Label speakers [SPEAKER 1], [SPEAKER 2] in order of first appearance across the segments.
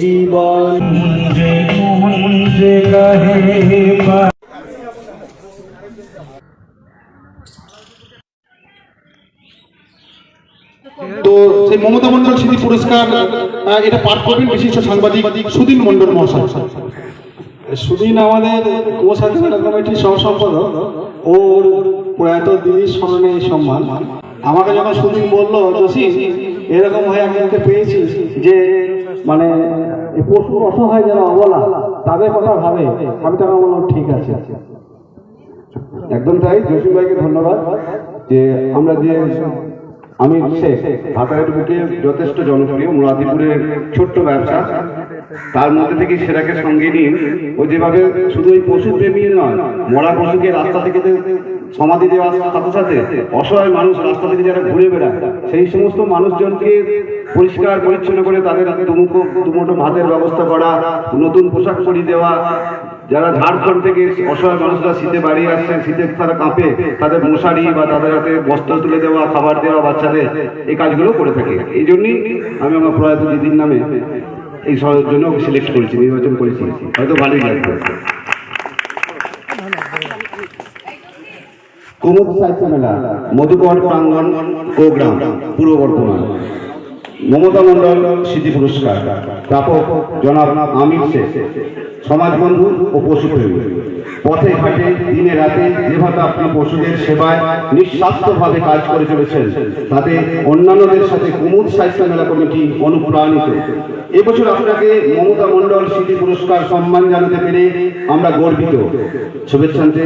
[SPEAKER 1] জীবন
[SPEAKER 2] তো সেই মমতা মন্ডল স্মৃতি পুরস্কার এটা পাঠ করবেন বিশিষ্ট সাংবাদিক সুদিন মন্ডল মহাশয়।
[SPEAKER 1] সুদিন আমাদের কোষাধ্যক্ষ কমিটির সহসম্পাদক। ওর প্রয়াত দিদির স্মরণে সম্মান। আমাকে যখন সুদিন বলল, জসি, এরকম হয়ে একজনকে পেয়েছি যে মানে পশুর অসহায় যারা অবলা, তাদের কথা ভাবে। আমি তখন বললাম, ঠিক আছে। একদম তাই, জসিম ভাইকে ধন্যবাদ যে আমরা যে আমি শেখ যথেষ্ট জনপ্রিয়, মুরাদিপুরের ছোট্ট ব্যবসা তার মধ্যে থেকে সেটাকে সঙ্গে নিয়ে ও যেভাবে শুধু ওই পশু প্রেমী নয়, মরা পশুকে রাস্তা থেকে সমাধি দেওয়ার সাথে সাথে অসহায় মানুষ রাস্তা থেকে যারা ঘুরে বেড়ায়, সেই সমস্ত মানুষজনকে পরিষ্কার, পরিচ্ছন্ন করে তাদের দুমুখো, দুমুঠো ভাতের ব্যবস্থা করা, নতুন পোশাক পরিয়ে দেওয়া, যারা ঝাড়খণ্ড থেকে অসহায় মানুষরা শীতে বাড়ি আসছে, শীতে তারা কাঁপে, তাদের মশারি বা তাদের হাতে বস্ত্র তুলে দেওয়া, খাবার দেওয়া, বাচ্চাদের এই কাজগুলো করে থাকে। এই জন্যই আমি আমার প্রয়াত দিদির নামে এই জন্য সিলেক্ট করেছি, নির্বাচন করেছি। হয়তো ভালোই লাগবে। কুমুদ সাহিত্য মেলা, মধুকর প্রাঙ্গন প্রোগ্রাম পূর্ব বর্ধমান। মমতা মন্ডল স্মৃতি পুরস্কার। প্রাপক জনাব আমির শেখ। সমাজবন্ধু ও পশুপ্রেমী। পথে ঘাটে, দিনে রাতে যেভাবে আপনি পশুদের সেবায় নিঃস্বার্থভাবে কাজ করে চলেছেন, তাতে অন্যান্যদের সাথে কুমুদ সাহিত্য মেলা কমিটি অনুপ্রাণিত। এবছর আপনাকে মমতা মন্ডল স্মৃতি পুরস্কার সম্মান জানাতে পেরে আমরা গর্বিত। শুভেচ্ছান্তে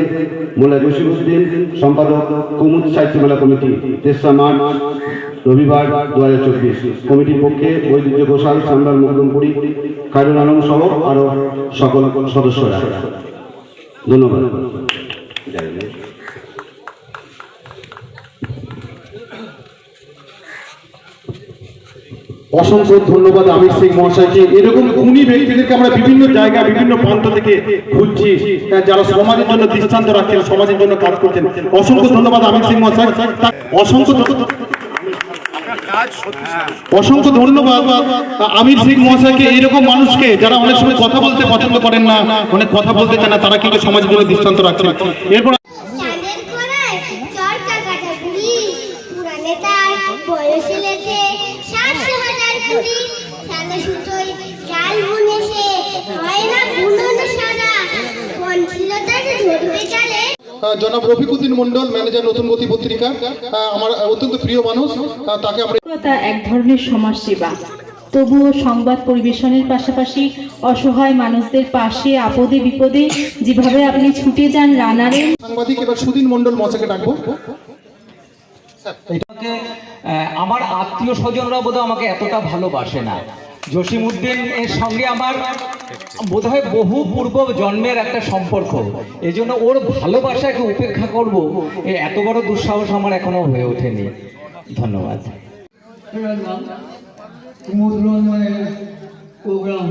[SPEAKER 1] মোল্লা জসিমুদ্দিন সম্পাদক কুমুদ সাহিত্য মেলা কমিটি, তেসরা মার্চ, রবিবার দু হাজার চব্বিশ। কমিটির পক্ষে বৈদ্যুত্য ঘোষাল সান্দার মকদমপুরি খায়রুল আলম সহ আরও সকল সদস্যরা। ধন্যবাদ।
[SPEAKER 2] অসংখ্য ধন্যবাদ আমির সিং মহাশয়কে। এরকম গুণী ব্যক্তিদেরকে আমরা বিভিন্ন জায়গা বিভিন্ন প্রান্ত থেকে খুঁজছি যারা সমাজের জন্য দৃষ্টান্ত রাখছেন, সমাজের জন্য কাজ করছেন। অসংখ্য ধন্যবাদ আমির সিং মহাশয়। অসংখ্য অসংখ্য ধন্যবাদ। আমির সিং মহাশয়কে, এইরকম মানুষকে যারা অনেক সময় কথা বলতে পছন্দ করেন না, অনেক কথা বলতে চান না, তারা কিন্তু সমাজের জন্য দৃষ্টান্ত রাখছেন এরপর
[SPEAKER 3] না
[SPEAKER 2] জনাব রফিকুদ্দিন মন্ডল ম্যানেজার নতুন গতি পত্রিকা। আহ, আমার অত্যন্ত প্রিয় মানুষ তাকে আমরা
[SPEAKER 4] এক ধরনের সমাজসেবা তবুও সংবাদ পরিবেশনের পাশাপাশি অসহায় মানুষদের পাশে আপদে বিপদে যেভাবে আপনি ছুটে যান রানারে
[SPEAKER 2] সাংবাদিক এবার সুদিন মন্ডল মশাকে ডাকবো।
[SPEAKER 5] আহ, আমার আত্মীয় স্বজনরা বোধহয় আমাকে এতটা ভালোবাসে না। জসিমউদ্দিন এর সঙ্গে আমার বোধহয় বহু পূর্ব জন্মের একটা সম্পর্ক। এই জন্য ওর ভালোবাসাকে উপেক্ষা করব এত বড় দুঃসাহস আমার এখনও হয়ে ওঠেনি। ধন্যবাদ।
[SPEAKER 6] প্রোগ্রাম